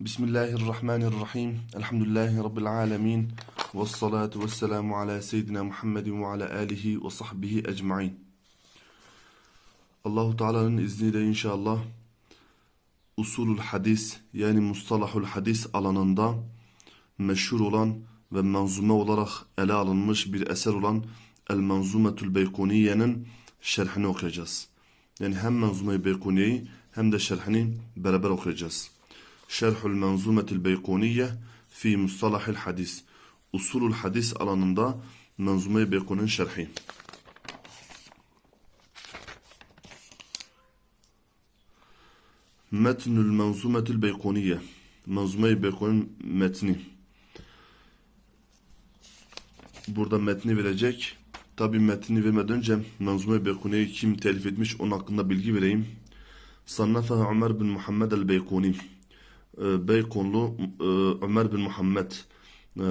Bismillahirrahmanirrahim. Elhamdülillahi Rabbil alemin. Ve salatu ve selamu ala seyyidina Muhammedin ve ala alihi ve sahbihi ecmain. Allahu Teala'nın izniyle inşallah usulul hadis yani mustalahul hadis alanında meşhur olan ve manzume olarak ele alınmış bir eser olan El Manzumetul Beykuniye'nin şerhini okuyacağız. Yani hem Manzume-i Beykuniye'yi hem de şerhini beraber okuyacağız. Şerhul Manzumetul Beykuniye fi Mustalahil Hadis. Usulul hadis alanında Manzume-i Beykuni'nin şerhi. Metnül Manzumetul Beykuniye. Manzume-i Beykuni'nin metni. Burada metni verecek. Tabi metni vermeden önce Manzume-i Beykuniye'yi kim telif etmiş onun hakkında bilgi vereyim. Sannafa Ömer bin Muhammed el-Beykuni. Ee, Beykonlu e, Ömer bin Muhammed e,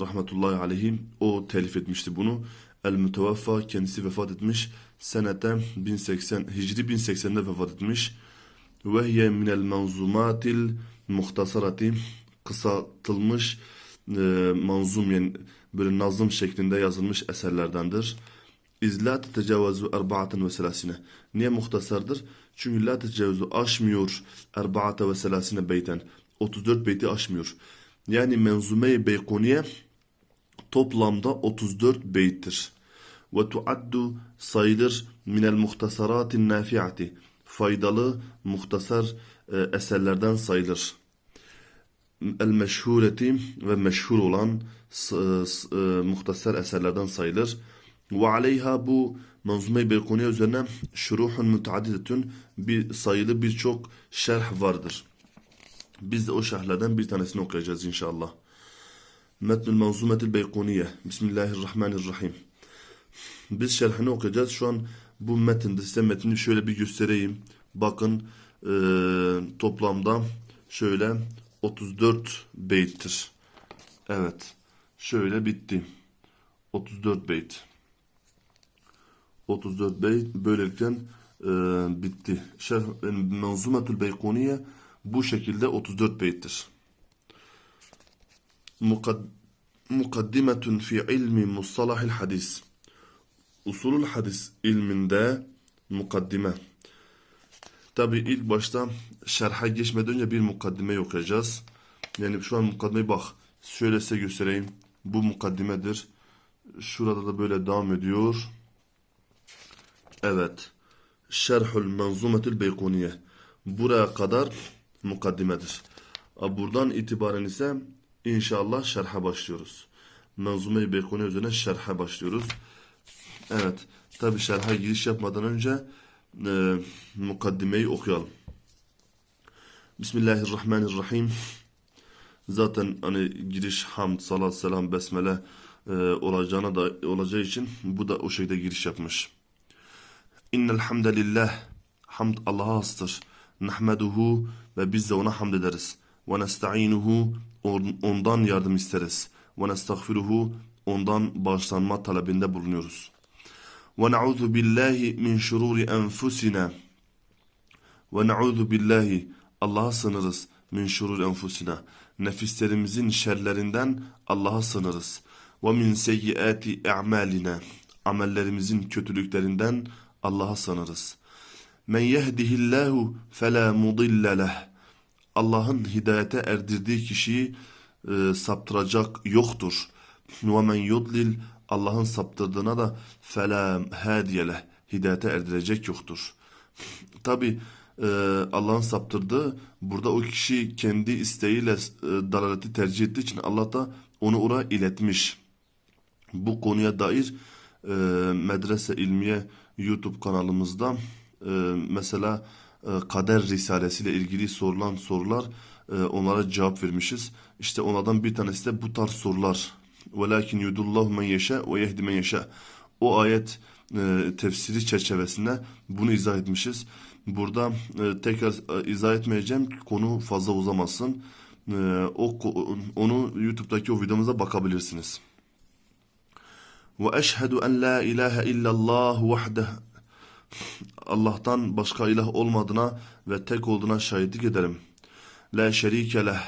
rahmetullahi aleyhi o telif etmişti bunu. El Mütevaffa kendisi vefat etmiş. Senete 1080 Hicri 1080'de vefat etmiş. Ve hiye minel manzumatil muhtasarati kısaltılmış e, manzum yani böyle nazım şeklinde yazılmış eserlerdendir. İzla tecavüzü erbaaten ve selasine. Niye muhtasardır? Çünkü la tecavüzü aşmıyor erbaate ve selasine beyten. 34 beyti aşmıyor. Yani menzume-i beykuniye toplamda 34 beyttir. Ve tuaddu sayılır minel muhtasaratin nafiati. Faydalı muhtasar e, eserlerden sayılır. El meşhureti ve meşhur olan s- e, muhtasar eserlerden sayılır. Ve aleyha bu Manzume-i Beykuniye üzerine şuruhun müteaddidetün bir sayılı birçok şerh vardır. Biz de o şerhlerden bir tanesini okuyacağız inşallah. Metnül Manzumetil Beykuniye. Bismillahirrahmanirrahim. Biz şerhini okuyacağız. Şu an bu metinde size metni şöyle bir göstereyim. Bakın e, toplamda şöyle 34 beyttir. Evet. Şöyle bitti. 34 beyt. 34 beyt böylelikle e, bitti. Şerh yani Manzumetul Beykuniye bu şekilde 34 beyttir. Mukad- Mukaddimetun fi ilmi mustalahil hadis. Usulul hadis ilminde mukaddime. Tabi ilk başta şerha geçmeden önce bir mukaddime okuyacağız. Yani şu an mukaddimeyi bak şöyle size göstereyim. Bu mukaddimedir. Şurada da böyle devam ediyor. Evet. Şerhül Manzumetül Beykuniye. Buraya kadar mukaddimedir. Buradan itibaren ise inşallah şerhe başlıyoruz. Manzume-i Beykuniye üzerine şerhe başlıyoruz. Evet. Tabi şerhe giriş yapmadan önce e, mukaddimeyi okuyalım. Bismillahirrahmanirrahim. Zaten hani giriş hamd, salat, selam, besmele e, olacağına da olacağı için bu da o şekilde giriş yapmış. İnnel hamdelillah. Hamd Allah'a hastır. Nahmeduhu ve biz de ona hamd ederiz. Ve nesta'inuhu on- ondan yardım isteriz. Ve nestağfiruhu ondan bağışlanma talebinde bulunuyoruz. Ve na'udhu billahi min şururi enfusina. Ve na'udhu billahi Allah'a sınırız min şurur enfusina. Nefislerimizin şerlerinden Allah'a sınırız. Ve min seyyiati a'malina. Amellerimizin kötülüklerinden Allah'a sınırız. Men yehdihillahu fela mudille leh. Allah'ın hidayete erdirdiği kişiyi e, saptıracak yoktur. Ve men yudlil Allah'ın saptırdığına da fela hadiye leh. Hidayete erdirecek yoktur. Tabi e, Allah'ın saptırdığı burada o kişi kendi isteğiyle e, dalaleti tercih ettiği için Allah da onu oraya iletmiş. Bu konuya dair e, Medrese İlmiye YouTube kanalımızda e, mesela e, kader risalesiyle ilgili sorulan sorular e, onlara cevap vermişiz. İşte onlardan bir tanesi de bu tarz sorular. Velakin yudullahu men yeşe ve yehdi men yeşe. O ayet e, tefsiri çerçevesinde bunu izah etmişiz. Burada e, tekrar e, izah etmeyeceğim konu fazla uzamasın. E, o onu YouTube'daki o videomuza bakabilirsiniz. Ve eşhedü en la ilahe illallah vahdeh. Allah'tan başka ilah olmadığına ve tek olduğuna şahitlik ederim. la şerike leh.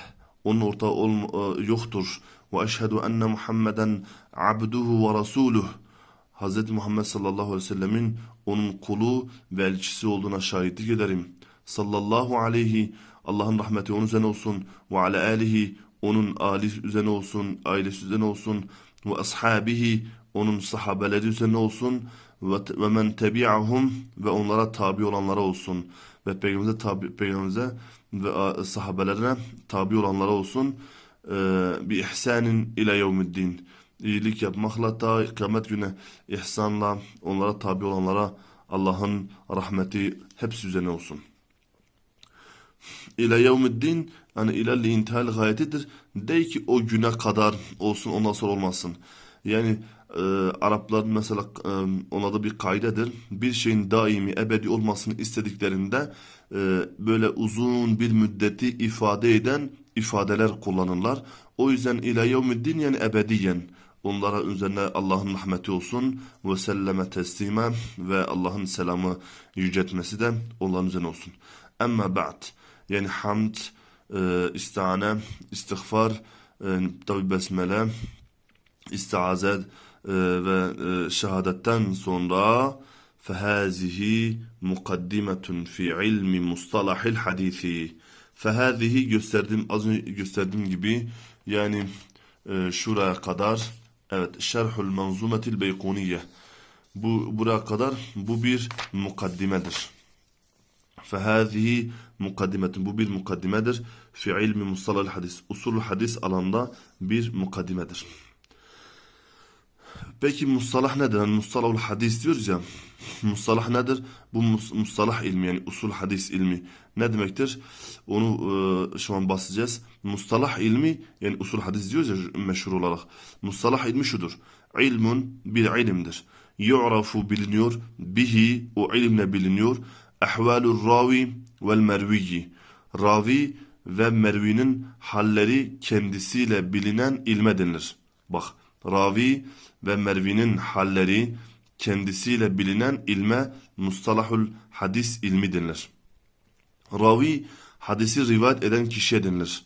Onun ortağı olm- e, yoktur. Ve eşhedü enne Muhammeden abduhu ve rasuluh. Hz. Muhammed sallallahu aleyhi ve sellemin onun kulu ve elçisi olduğuna şahitlik ederim. Sallallahu aleyhi Allah'ın rahmeti onun üzerine olsun ve ala alihi onun ali üzerine olsun, ailesi üzerine olsun ve ashabihi onun sahabeleri üzerine olsun ve, men tebi'ahum ve onlara tabi olanlara olsun ve peygamberimize tabi peygamberimize ve sahabelerine tabi olanlara olsun e, bi ihsanin ila yevmiddin iyilik yapmakla ta kıyamet günü ihsanla onlara tabi olanlara Allah'ın rahmeti hepsi üzerine olsun. İle yevmiddin yani ilerle intihal gayetidir. De ki o güne kadar olsun ondan sonra olmasın. Yani e, Arapların mesela e, ona da bir kaydedir. Bir şeyin daimi ebedi olmasını istediklerinde e, böyle uzun bir müddeti ifade eden ifadeler kullanırlar. O yüzden ile yevmiddin yani ebediyen. Onlara üzerine Allah'ın rahmeti olsun ve selleme teslime ve Allah'ın selamı yüceltmesi de onların üzerine olsun. Ama ba'd yani hamd, e, istihane, istiğfar, e, tabi besmele, istiazet e, ve e, şehadetten sonra فهذه مقدمة في علم مصطلح الحديث فهذه gösterdim az önce gösterdiğim gibi yani e, şuraya kadar evet şerhul manzumetil beykuniye bu buraya kadar bu bir mukaddimedir. فهذه mukaddimetun bu bir mukaddimedir. Fi ilmi mustalahul hadis. Usul hadis alanda bir mukaddimedir. Peki mustalah nedir? Yani mustalahul hadis diyoruz ya. Mustalah nedir? Bu mus- mustalah ilmi yani usul hadis ilmi ne demektir? Onu e, şu an bahsedeceğiz. Mustalah ilmi yani usul hadis diyoruz ya meşhur olarak. Mustalah ilmi şudur. İlmun bir ilimdir. Yu'rafu biliniyor. Bihi o ilimle biliniyor. Ahvalur ravi vel merviyi. Ravi ve mervinin halleri kendisiyle bilinen ilme denilir. Bak ravi ve mervinin halleri kendisiyle bilinen ilme mustalahul hadis ilmi denilir. Ravi hadisi rivayet eden kişiye denilir.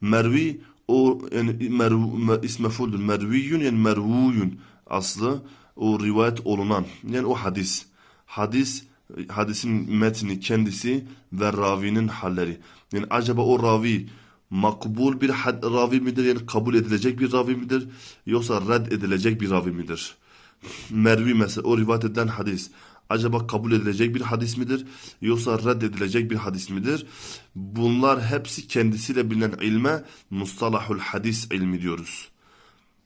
Mervi o yani merv, mer, ismefuldür. Merviyün yani mervuyun aslı o rivayet olunan yani o hadis. Hadis hadisin metni kendisi ve ravinin halleri. Yani acaba o ravi makbul bir ravi midir yani kabul edilecek bir ravi midir yoksa red edilecek bir ravi midir? Mervi mesela o rivayet edilen hadis acaba kabul edilecek bir hadis midir yoksa reddedilecek bir hadis midir? Bunlar hepsi kendisiyle bilinen ilme mustalahul hadis ilmi diyoruz.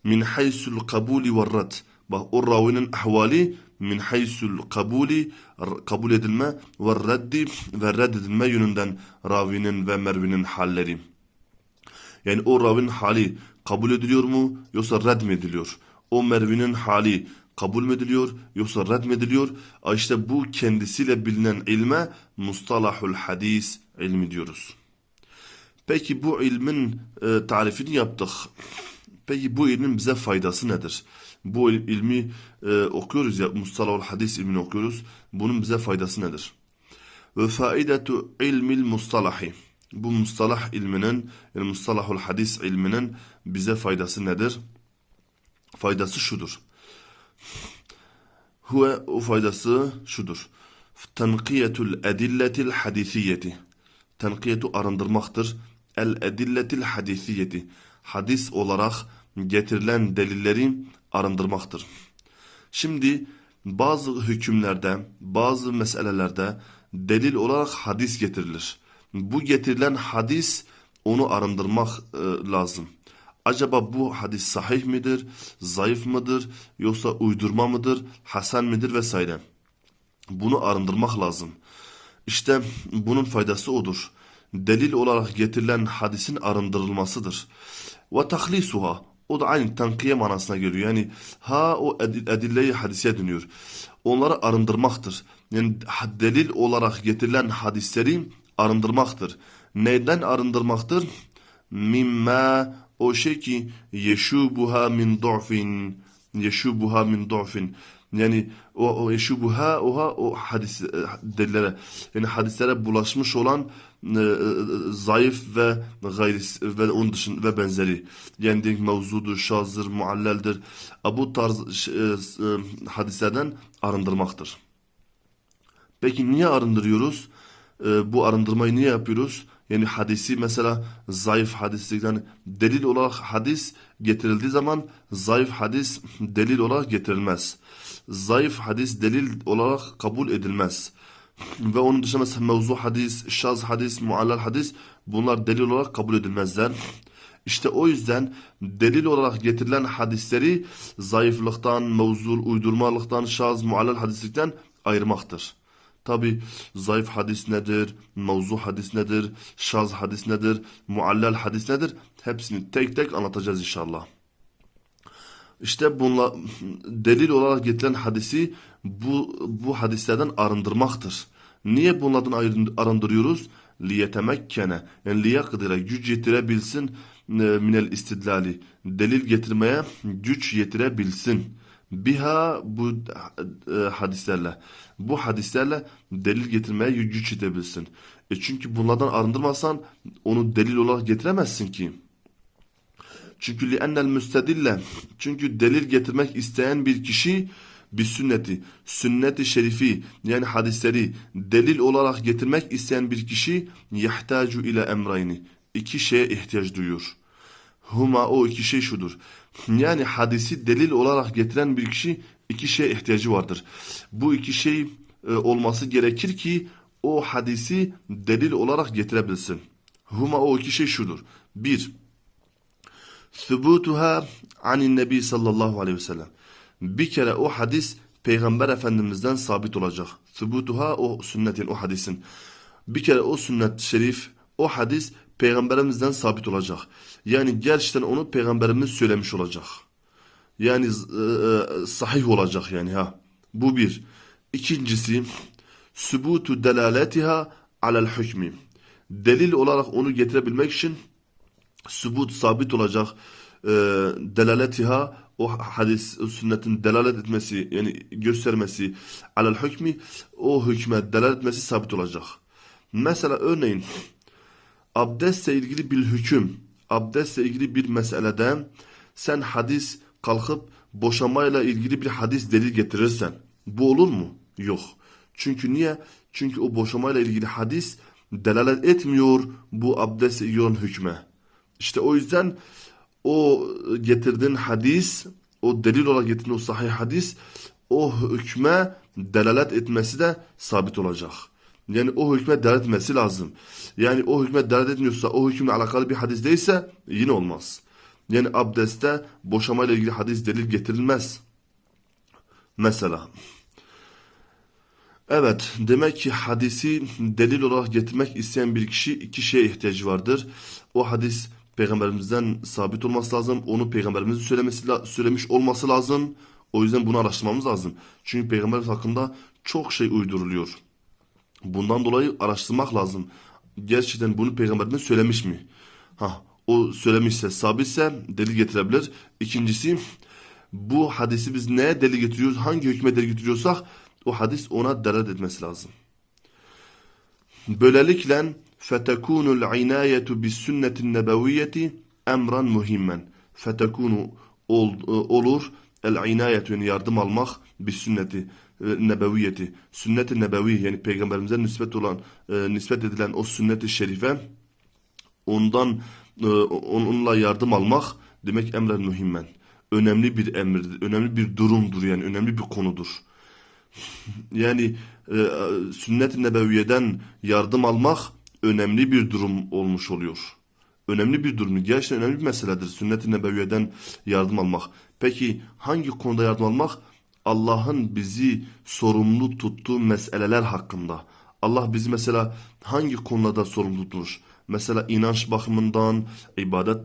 Min haysul kabuli ve rad. Bak o ravinin ahvali min haysul kabuli kabul edilme ve reddi ve reddedilme yönünden ravinin ve mervinin halleri. Yani o ravinin hali kabul ediliyor mu yoksa red mi ediliyor? O mervinin hali kabul mü ediliyor yoksa red mi ediliyor? İşte bu kendisiyle bilinen ilme mustalahul hadis ilmi diyoruz. Peki bu ilmin e, tarifini yaptık. Peki bu ilmin bize faydası nedir? Bu il- ilmi e, okuyoruz ya mustalahul hadis ilmini okuyoruz. Bunun bize faydası nedir? Ve faidetu ilmil mustalahi. Bu mustalah ilminin yani mustalahul hadis ilminin bize faydası nedir? Faydası şudur. Huve o faydası şudur. Tenkiyetul edilletil hadisiyeti. Tenkiyetu arındırmaktır. El edilletil hadisiyeti. Hadis olarak getirilen delilleri arındırmaktır. Şimdi bazı hükümlerde, bazı meselelerde delil olarak hadis getirilir. Bu getirilen hadis onu arındırmak e, lazım. Acaba bu hadis sahih midir, zayıf mıdır, yoksa uydurma mıdır, hasen midir vesaire. Bunu arındırmak lazım. İşte bunun faydası odur. Delil olarak getirilen hadisin arındırılmasıdır. Ve tahlisuha. O da aynı tankiye manasına geliyor. Yani ha o edil, edilleyi hadise dönüyor. Onları arındırmaktır. Yani delil olarak getirilen hadisleri arındırmaktır. Neyden arındırmaktır? Mimma o şey ki yeşubuha min du'fin yeşubuha min du'fin yani o, o yeşubuha oha o hadis e, delillere yani hadislere bulaşmış olan e, e, zayıf ve gayris ve onun dışında ve benzeri. Yani ki mevzudur, şazdır, mualleldir. Bu tarz e, e, hadislerden arındırmaktır. Peki niye arındırıyoruz? Ee, bu arındırmayı niye yapıyoruz? Yani hadisi mesela zayıf hadislikten delil olarak hadis getirildiği zaman zayıf hadis delil olarak getirilmez. Zayıf hadis delil olarak kabul edilmez. Ve onun dışında mesela mevzu hadis, şaz hadis, muallal hadis bunlar delil olarak kabul edilmezler. İşte o yüzden delil olarak getirilen hadisleri zayıflıktan, mevzul, uydurmalıktan, şaz, muallal hadislikten ayırmaktır. Tabi zayıf hadis nedir, mevzu hadis nedir, şaz hadis nedir, muallal hadis nedir? Hepsini tek tek anlatacağız inşallah. İşte bunla delil olarak getirilen hadisi bu bu hadislerden arındırmaktır. Niye bunlardan arındırıyoruz? Liyetemekkene yani liyakdire güç yetirebilsin e, minel istidlali delil getirmeye güç yetirebilsin. Biha bu e, hadislerle bu hadislerle delil getirmeye güç yetirebilsin. E çünkü bunlardan arındırmazsan onu delil olarak getiremezsin ki. Çünkü li'ennel müstedille çünkü delil getirmek isteyen bir kişi bir sünneti, sünnet-i şerifi yani hadisleri delil olarak getirmek isteyen bir kişi yahtacu ile emrayni iki şeye ihtiyaç duyuyor. Huma o iki şey şudur. Yani hadisi delil olarak getiren bir kişi iki şeye ihtiyacı vardır. Bu iki şey e, olması gerekir ki o hadisi delil olarak getirebilsin. Huma o iki şey şudur. Bir, Sübutuha anin nebi sallallahu aleyhi ve sellem. Bir kere o hadis Peygamber Efendimiz'den sabit olacak. Sübutuha o sünnetin, o hadisin. Bir kere o sünnet şerif, o hadis Peygamberimizden sabit olacak. Yani gerçekten onu Peygamberimiz söylemiş olacak. Yani e, e, sahih olacak yani ha. Bu bir. İkincisi sübutu delaletiha alel hükmi. Delil olarak onu getirebilmek için sübut sabit olacak e, delaletiha o hadis o sünnetin delalet etmesi yani göstermesi alel hükmü o hükme delalet etmesi sabit olacak. Mesela örneğin abdestle ilgili bir hüküm abdestle ilgili bir meselede sen hadis kalkıp boşamayla ilgili bir hadis delil getirirsen bu olur mu? Yok. Çünkü niye? Çünkü o boşamayla ilgili hadis delalet etmiyor bu ilgili olan hükme. İşte o yüzden o getirdiğin hadis, o delil olarak getirdiğin o sahih hadis, o hükme delalet etmesi de sabit olacak. Yani o hükme delalet etmesi lazım. Yani o hükme delalet etmiyorsa, o hükümle alakalı bir hadis değilse yine olmaz. Yani abdestte boşamayla ilgili hadis delil getirilmez. Mesela. Evet, demek ki hadisi delil olarak getirmek isteyen bir kişi iki şeye ihtiyacı vardır. O hadis peygamberimizden sabit olması lazım. Onu peygamberimizin söylemesi söylemiş olması lazım. O yüzden bunu araştırmamız lazım. Çünkü peygamberimiz hakkında çok şey uyduruluyor. Bundan dolayı araştırmak lazım. Gerçekten bunu peygamberimiz söylemiş mi? Ha, o söylemişse, sabitse delil getirebilir. İkincisi bu hadisi biz neye delil getiriyoruz? Hangi hükme delil getiriyorsak o hadis ona delalet etmesi lazım. Böylelikle fetekunu al-inayetu bis sünnetin nebeviyeti emran muhimmen. Fetekunu ol, olur el-inayetu yani yardım almak bis sünneti e, nebeviyeti. Sünnet-i nebevi yani peygamberimize nispet olan e, nispet edilen o sünnet-i şerife ondan e, onunla yardım almak demek emren muhimmen. Önemli bir emirdir. Önemli bir durumdur yani önemli bir konudur. Yani e, sünnet-i nebeviyeden yardım almak önemli bir durum olmuş oluyor. Önemli bir durum. Gerçekten önemli bir meseledir sünnet-i nebeviyeden yardım almak. Peki hangi konuda yardım almak? Allah'ın bizi sorumlu tuttuğu meseleler hakkında. Allah bizi mesela hangi konularda sorumlu tutmuş? Mesela inanç bakımından, ibadet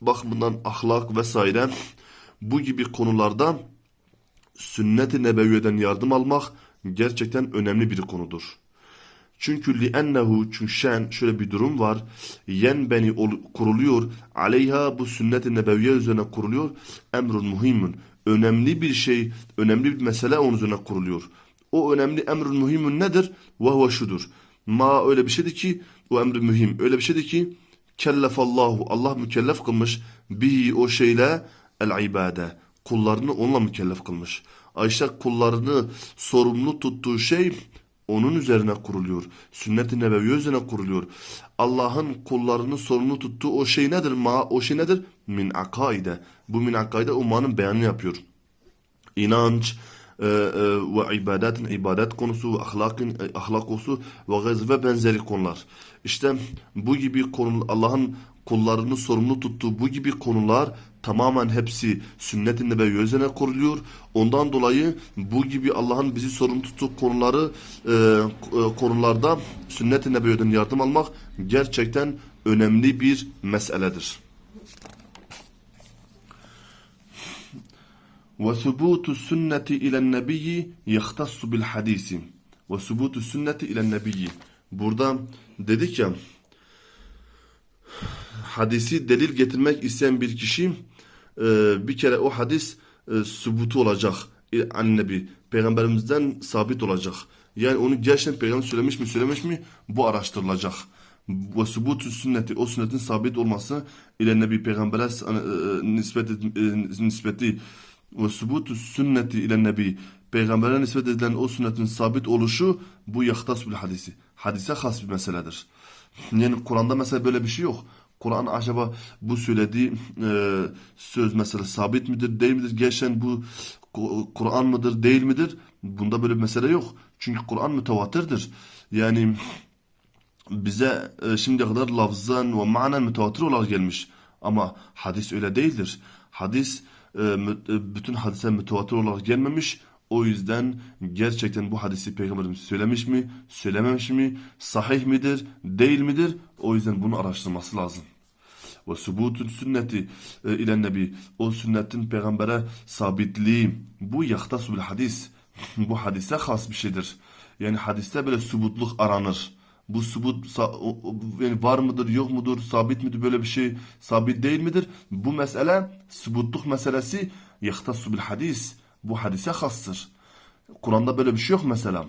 bakımından, ahlak vesaire bu gibi konularda sünnet-i nebeviyeden yardım almak gerçekten önemli bir konudur. Çünkü li'ennehu çünkü şen şöyle bir durum var. Yen beni kuruluyor. Aleyha bu sünnet-i nebeviye üzerine kuruluyor. Emrun muhimun. Önemli bir şey, önemli bir mesele onun üzerine kuruluyor. O önemli emrun muhimun nedir? Ve şudur. Ma öyle bir şeydi ki o emri mühim. Öyle bir şeydi ki kellefallahu Allah mükellef kılmış bihi o şeyle el ibade. Kullarını onunla mükellef kılmış. Ayşe kullarını sorumlu tuttuğu şey onun üzerine kuruluyor. Sünnet-i nebevi üzerine kuruluyor. Allah'ın kullarını sorumlu tuttuğu o şey nedir? Ma o şey nedir? Min akaide. Bu min akaide ummanın beyanını yapıyor. İnanç, e, e, ve ibadetin ibadet konusu ahlakın e, ahlak konusu ve gayz ve benzeri konular. İşte bu gibi konu Allah'ın kullarını sorumlu tuttuğu bu gibi konular tamamen hepsi sünnet-i nebevi üzerine kuruluyor. Ondan dolayı bu gibi Allah'ın bizi sorumlu tuttuğu konuları e, e, konularda sünnet-i nebeviden yardım almak gerçekten önemli bir meseledir. Ve subutu sünneti ile nebiyyi yehtassu bil hadisi. Ve subutu sünneti ile nebiyyi. Burada dedik ya hadisi delil getirmek isteyen bir kişi e, bir kere o hadis e, sübutu olacak. Annebi peygamberimizden sabit olacak. Yani onu gerçekten peygamber söylemiş mi söylemiş mi bu araştırılacak. Ve subutu sünneti o sünnetin sabit olması ile nebi peygambere e, nispeti, nispeti ve subutu sünneti ile nebi peygambere nispet edilen o sünnetin sabit oluşu bu yahtas bil hadisi. Hadise has bir meseledir. Yani Kur'an'da mesela böyle bir şey yok. Kur'an acaba bu söylediği e, söz mesela sabit midir değil midir? Geçen bu Kur'an mıdır değil midir? Bunda böyle bir mesele yok. Çünkü Kur'an mütevatirdir. Yani bize e, şimdiye kadar lafzan ve manen mütevatir olarak gelmiş. Ama hadis öyle değildir. Hadis bütün hadise mütevatir olarak gelmemiş. O yüzden gerçekten bu hadisi Peygamberimiz söylemiş mi, söylememiş mi, sahih midir, değil midir? O yüzden bunu araştırması lazım. Ve subutun sünneti e, ile nebi o sünnetin peygambere sabitliği bu yahtasu bil hadis. bu hadise has bir şeydir. Yani hadiste böyle subutluk aranır. Bu subut sa- o- o- yani var mıdır yok mudur sabit midir böyle bir şey sabit değil midir? Bu mesele subutluk meselesi yahtasu bil hadis. Bu hadise hastır. Kur'an'da böyle bir şey yok mesela.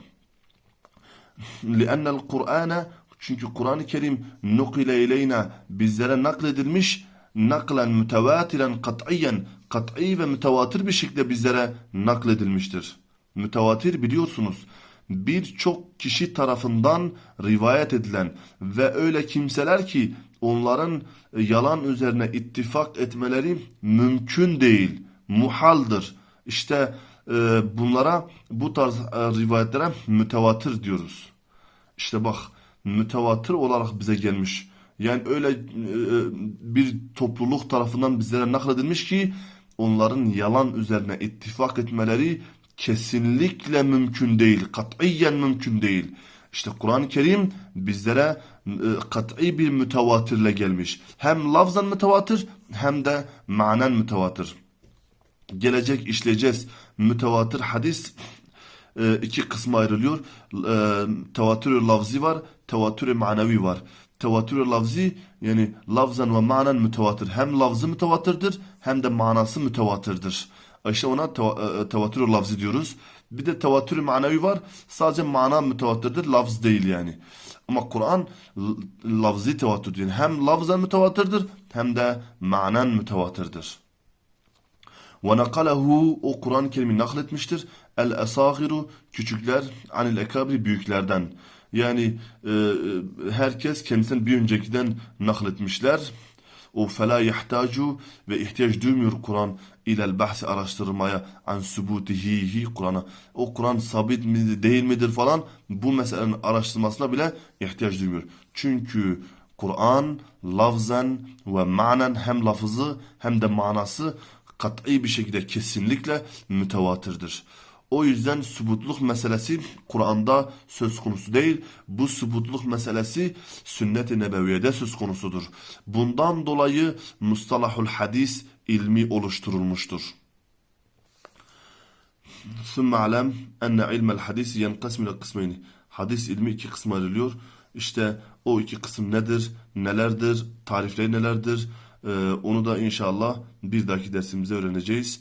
لأن القرآن çünkü Kur'an-ı Kerim nukile ileyna bizlere nakledilmiş naklen mütevatiren kat'iyen kat'i ve mütevatir bir şekilde bizlere nakledilmiştir. Mütevatir biliyorsunuz birçok kişi tarafından rivayet edilen ve öyle kimseler ki onların yalan üzerine ittifak etmeleri mümkün değil, muhaldır. İşte e, bunlara bu tarz e, rivayetlere mütevatir diyoruz. İşte bak mütevatir olarak bize gelmiş. Yani öyle e, bir topluluk tarafından bizlere nakledilmiş ki onların yalan üzerine ittifak etmeleri kesinlikle mümkün değil. Katiyen mümkün değil. İşte Kur'an-ı Kerim bizlere e, kat'i bir mütevatirle gelmiş. Hem lafzan mütevatir hem de manen mütevatir. Gelecek işleyeceğiz. Mütevatir hadis e, iki kısma ayrılıyor. E, tevatür lafzi var, tevatür manevi var. Tevatür lafzi yani lafzan ve manen mütevatir. Hem lafzı mütevatirdir hem de manası mütevatirdir. İşte ona teva- e, tevatür lafzi diyoruz. Bir de tevatür manevi var. Sadece mana mütevatirdir, lafz değil yani. Ama Kur'an lafzi tevatür yani hem lafzan mütevatirdir hem de manen mütevatirdir. Ve nakalahu o Kur'an-ı Kerim'i nakletmiştir. El esagiru küçükler anil ekabri büyüklerden. Yani e, e, herkes kendisinden bir öncekiden nakletmişler. O fela yahtacu ve ihtiyaç duymuyor Kur'an ilel bahsi araştırmaya an subutihi Kur'an'a. O Kur'an sabit midir değil midir falan bu meselenin araştırmasına bile ihtiyaç duymuyor. Çünkü Kur'an lafzen ve manen hem lafızı hem de manası kat'i bir şekilde kesinlikle mütevatirdir. O yüzden subutluk meselesi Kur'an'da söz konusu değil. Bu subutluk meselesi sünnet-i nebeviyede söz konusudur. Bundan dolayı mustalahul hadis ilmi oluşturulmuştur. ثم علم أن علم الحديث ينقسم إلى قسمين. Hadis ilmi iki kısma ayrılıyor. İşte o iki kısım nedir, nelerdir, tarifleri nelerdir? Ee, onu da inşallah bir dahaki dersimizde öğreneceğiz.